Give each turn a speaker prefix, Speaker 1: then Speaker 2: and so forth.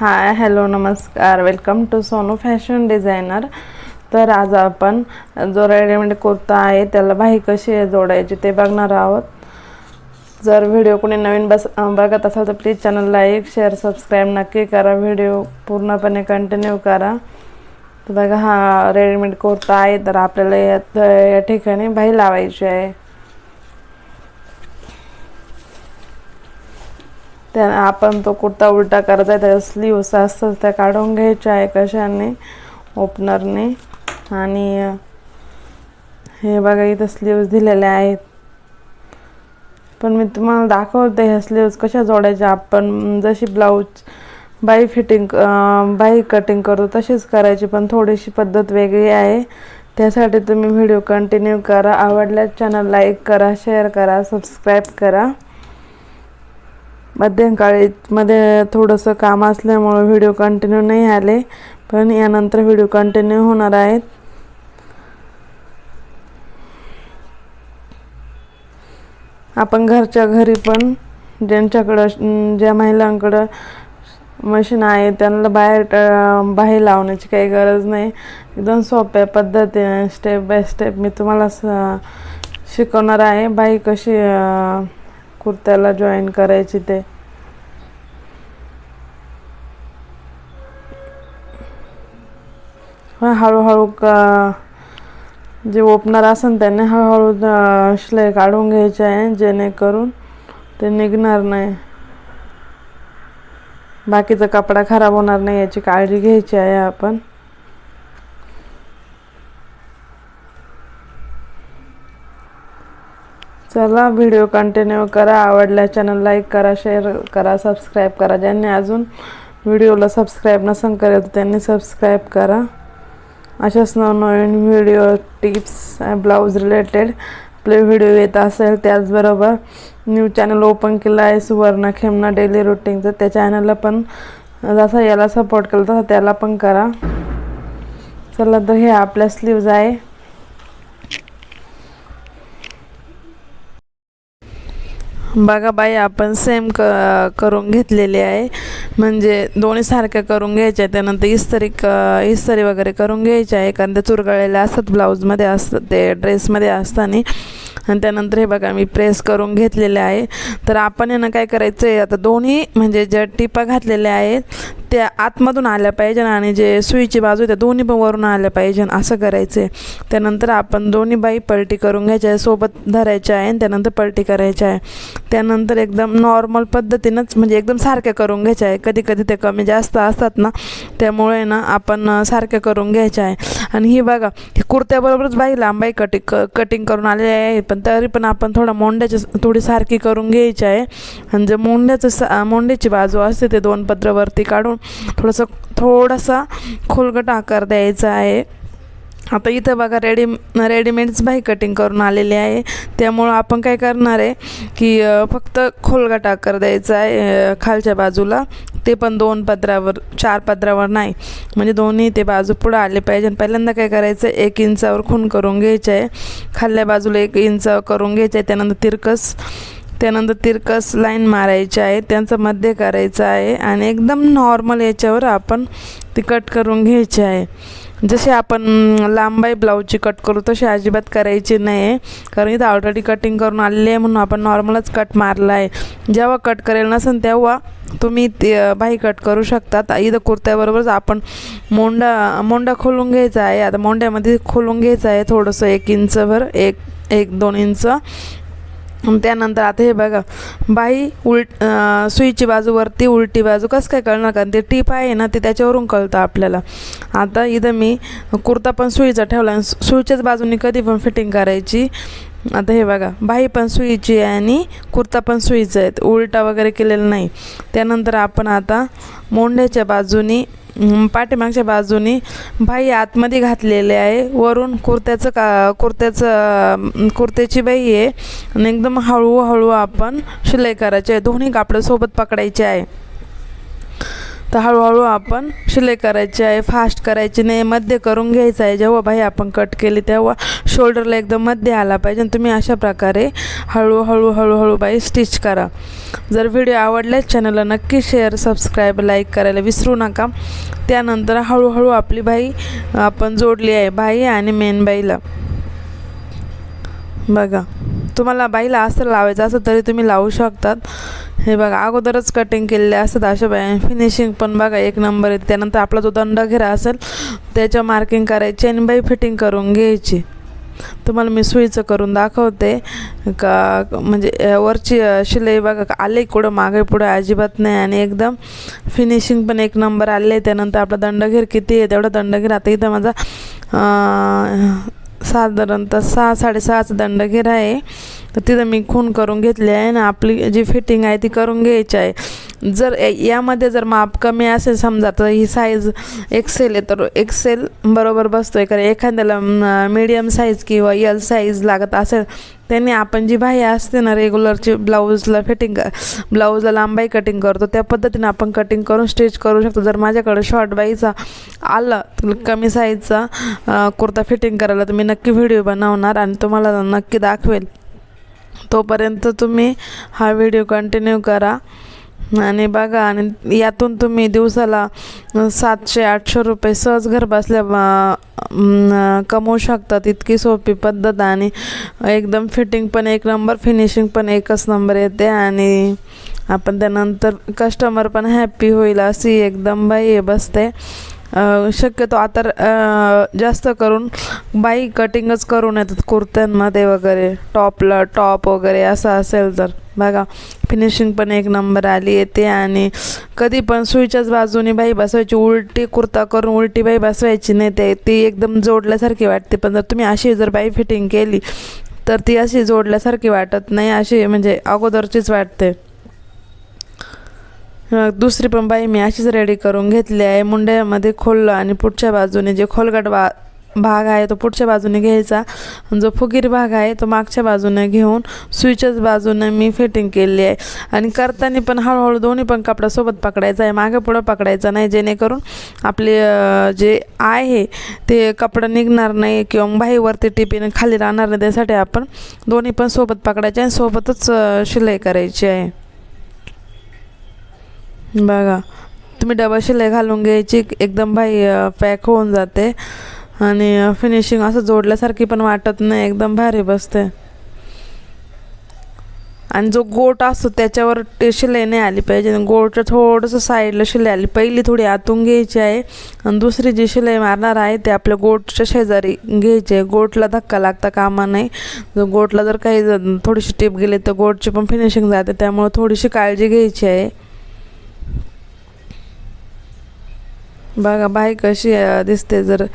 Speaker 1: हाय hello नमस्कार. Welcome to Sonu fashion designer तर आज आपण जो रेडीमेड कुर्ता आहे त्याला बाही कशी आहे जोडायची ते बघणार आहोत. जर व्हिडिओ कोणी नवीन बस बघत असाल तर please channel like share subscribe नक्की करा. व्हिडिओ पूर्णपणे कंटिन्यू करा. तर बघा हा रेडीमेड कुर्ता आहे तर आपल्याला या ठिकाणी बाही लावायची आहे. त्या आपण तो कुर्ता उलटा करायचा आहे त्या स्लीव्स असतात त्या काढून घ्यायच्या आहे कशाने ओपनरने. आणि हे बघा इथं स्लीव्स दिलेल्या आहेत. पण मी तुम्हाला दाखवते ह्या स्लीव्स कशा जोडायच्या. आपण जशी ब्लाऊज बाई फिटिंग बाई कटिंग करू तशीच करायची पण थोडीशी पद्धत वेगळी आहे. त्यासाठी तुम्ही व्हिडिओ कंटिन्यू करा. आवडल्यास चॅनल लाईक करा शेअर करा सबस्क्राईब करा. मध्यंकाळी मध्ये थोडंसं काम असल्यामुळं व्हिडिओ कंटिन्यू नाही आले पण यानंतर व्हिडिओ कंटिन्यू होणार आहेत. आपण घरच्या घरी पण ज्यांच्याकडं ज्या महिलांकडं मशीन आहे त्यांना बाहेर बाहेर लावण्याची काही गरज नाही. एकदम सोप्या पद्धतीने स्टेप बाय स्टेप मी तुम्हाला स- शिकवणार आहे. बाई कशी कुर्त्याला जॉईन करायची ते. हळूहळू का जे ओपनर असेल त्याने हळूहळू शिलाई काढून घ्यायची आहे जेणेकरून ते निघणार नाही. बाकीचा कपडा खराब होणार नाही याची काळजी घ्यायची आहे आपण. चला व्हिडिओ कंटिन्यू करा. आवडल्या चॅनल लाईक करा शेअर करा सबस्क्राईब करा. ज्यांनी अजून व्हिडिओला सबस्क्राईब नसेल करत त्यांनी सबस्क्राईब करा. अशाच नवनवीन व्हिडिओ टिप्स ब्लाऊज रिलेटेड आपले व्हिडिओ येत असेल त्याचबरोबर न्यू चॅनल ओपन केलं आहे सुवर्ण खेमना डेली रुटीनचं त्या चॅनलला पण जसा याला सपोर्ट केला तसा त्याला पण करा. चला तर हे आपल्या स्लीव्ज आहे. बघा बाई आपण सेम क करून घेतलेली आहे. म्हणजे दोन्ही सारख्या करून घ्यायच्या आहे त्यानंतर इस्त्री क इस्त्री वगैरे करून घ्यायच्या आहे. कारण ते चुरगळलेल्या असतात ब्लाऊजमध्ये असतात ते ड्रेसमध्ये असताना. आणि त्यानंतर हे बघा मी प्रेस करून घेतलेले आहे. तर आपण यांना काय करायचं आहे आता दोन्ही म्हणजे ज्या टिपा घातलेल्या आहेत त्या आतमधून आल्या पाहिजे आणि जे सुईची बाजू आहे त्या दोन्ही पण वरून आल्या पाहिजे असं करायचं आहे त्यानंतर आपण दोन्ही बाई पलटी करून घ्यायच्या आहे सोबत धरायच्या आहे आणि त्यानंतर पलटी करायच्या आहे. त्यानंतर एकदम नॉर्मल पद्धतीनंच म्हणजे एकदम सारख्या करून घ्यायच्या आहे. कधी कधी ते कमी जास्त असतात ना त्यामुळे ना आपण सारख्या करून घ्यायच्या आहे. आणि ही बघा ही कुर्त्याबरोबरच बाई लांबाई कटिंग क कटिंग करून आलेली आहे पण तरी पण आपण थोडा मोंड्याची थोडी सारखी करून घ्यायची आहे. आणि जे मोंड्याचं सा मोंड्याची बाजू असते ते दोन पत्रावरती काढून थोडंसं थोडासा खोलगट आकार द्यायचा आहे. आता इथं बघा रेडी रेडीमेडच बाई कटिंग करून आलेली आहे. त्यामुळं आपण काय करणार आहे की फक्त खोलगट आकार द्यायचा आहे खालच्या बाजूला. ते पण दोन पदरावर चार पदरावर नाही. म्हणजे दोन्ही ते बाजू पुढं आले पाहिजे. आणि पहिल्यांदा काय करायचं एक इंचावर खून करून घ्यायचं. आहे खाल्ल्या बाजूला एक इंच करून घ्यायचं. आहे त्यानंतर तिरकस त्यानंतर तिरकस लाईन मारायची आहे त्यांचं मध्य करायचं आहे आणि एकदम नॉर्मल याच्यावर आपण ती कट करून घ्यायची आहे. जसे आपण लांबाई ब्लाऊजची कट करू तशी अजिबात करायची नाही आहे कारण इथं ऑलरेडी कटिंग करून आलेली आहे म्हणून आपण नॉर्मलच कट मारला आहे जेव्हा कट करेल नसेल तेव्हा तुम्ही ते बाही कट करू शकतात इथं कुर्त्याबरोबरच आपण मोंडा मोंडा खोलून घ्यायचा आहे. आता मोंड्यामध्ये खोलून घ्यायचं आहे थोडंसं एक इंचभर एक एक दोन इंच. त्यानंतर आता हे बघा बाई उलट सुईची बाजू वरती उलटी बाजू कसं काय कळणार? कारण ते टीप आहे ना ते त्याच्यावरून कळतं आपल्याला. आता इथं मी कुर्ता पण सुईचा ठेवला आणि सुईच्याच बाजूनी कधी पण फिटिंग करायची. आता हे बघा बाई पण सुईची आहे आणि कुर्ता पण सुईचा आहे. उलटा वगैरे केलेला नाही. त्यानंतर आपण आता मोंड्याच्या बाजूनी पाठीमागच्या बाजूनी बाई आतमध्ये घातलेले आहे. वरून कुर्त्याचं का कुर्त्याचं कुर्त्याची बाई आहे. आणि एकदम हळूहळू आपण शिलाई करायची आहे. दोन्ही कापडं सोबत पकडायचे आहे. तर हळूहळू आपण शिलाई करायची आहे फास्ट करायची नाही मध्य करून घ्यायचं आहे. जेव्हा बाई आपण कट केली तेव्हा शोल्डरला एकदम मध्य आला पाहिजे. आणि तुम्ही अशा प्रकारे हळूहळू हळूहळू बाई स्टिच करा. जर व्हिडिओ आवडल्यास चॅनलला नक्की शेअर सबस्क्राईब लाईक करायला विसरू नका. त्यानंतर हळूहळू आपली बाई आपण जोडली आहे बाई आणि मेन बाईला. बघा तुम्हाला बाईला असं लावायचं असं तरी तुम्ही लावू शकतात. हे बघा अगोदरच कटिंग केलेले असतात अशा बाय फिनिशिंग पण बघा एक नंबर येते. त्यानंतर आपला जो दंडघेरा असेल त्याच्या मार्किंग करायची आणि बाई फिटिंग करून घ्यायची. तुम्हाला मी सुईचं करून दाखवते. का म्हणजे वरची शिलाई बघा आले कुठं मागे पुढं अजिबात नाही. आणि एकदम फिनिशिंग पण एक नंबर आले त्यानंतर आपला दंडघेर किती आहे? तेवढा दंडघेर. आता इथं माझा साधारणतः सहा साडेसहाचा दंडघेर आहे. तिथं मी खून करून घेतली आहे ना आपली जी फिटिंग आहे ती करून घ्यायची आहे. जर यामध्ये जर माप कमी असेल समजा तर ही साईज एक्सेल आहे तर एक्सेल बरोबर बसतो आहे कारण एखाद्याला मीडियम साईज किंवा यल साईज लागत असेल त्यांनी आपण जी बाह्य असते ना रेग्युलरची ब्लाऊजला फिटिंग ब्लाऊजला लांबाई कटिंग करतो. त्या पद्धतीने आपण कटिंग करून स्टिच करू शकतो. जर माझ्याकडे शॉर्ट बाईचा आलं कमी साईजचा कुर्ता फिटिंग करायला तर मी नक्की व्हिडिओ बनवणार आणि तुम्हाला नक्की दाखवेल. तोपर्यंत तुम्ही हा व्हिडिओ कंटिन्यू करा. आणि बघा आणि यातून तुम्ही दिवसाला सातशे आठशे रुपये सहज घर बसल्या कमवू शकतात इतकी सोपी पद्धत आणि एकदम फिटिंग पण एक नंबर फिनिशिंग पण एकच नंबर येते. आणि आपण त्यानंतर कस्टमर पण हॅप्पी होईल अशी एकदम बाई बसते. शक्यतो आता जास्त करून बाई कटिंगच करून येतात कुर्त्यांमध्ये वगैरे टॉपला टॉप वगैरे असं असेल तर. बघा फिनिशिंग पण एक नंबर आली येते आणि कधी पण सुईच्याच बाजूने बाई बसवायची उलटी कुर्ता करून उलटी बाई बसवायची नाही ते ती एकदम जोडल्यासारखी वाटते. पण जर तुम्ही अशी जर बाई फिटिंग केली तर ती अशी जोडल्यासारखी वाटत नाही अशी म्हणजे अगोदरचीच वाटते. दुसरी पण बाई मी अशीच रेडी करून घेतली आहे. मुंड्यामध्ये खोललं आणि पुढच्या बाजूने जे खोलगट बा भाग आहे तो पुढच्या बाजूने घ्यायचा. आणि जो फुगीर भाग आहे तो मागच्या बाजूने घेऊन स्विचच बाजूने मी फिटिंग केली आहे. आणि करताना पण हळूहळू दोन्ही पण कपडा सोबत पकडायचा आहे. मागे पुढं पकडायचा नाही. जेणेकरून आपले जे आहे ते कपडा निघणार नाही किंवा बाहीवरती टिपीने खाली राहणार नाही. त्यासाठी आपण दोन्ही पण सोबत पकडायचे आणि सोबतच शिलाई करायची आहे. बघा. तुम्ही डबल शिलाई घालून घ्यायची एकदम भाई पॅक होऊन जाते. आणि फिनिशिंग असं जोडल्यासारखी पण वाटत नाही एकदम भारी बसते. आणि जो गोट असतो त्याच्यावर ते शिलाई नाही आली पाहिजे. गोटचं गोटच्या थोडंसं साईडला शिलाई आली. पहिली थोडी आतून घ्यायची आहे. आणि दुसरी जी शिलाई मारणार आहे ते आपल्या गोटच्या शेजारी घ्यायची आहे. गोटला धक्का लागता कामा नाही. जर गोटला जर काही थोडीशी टिप गेली तर गोटची पण फिनिशिंग जाते. त्यामुळे थोडीशी काळजी घ्यायची आहे. बघा बाई कशी दिसते जर.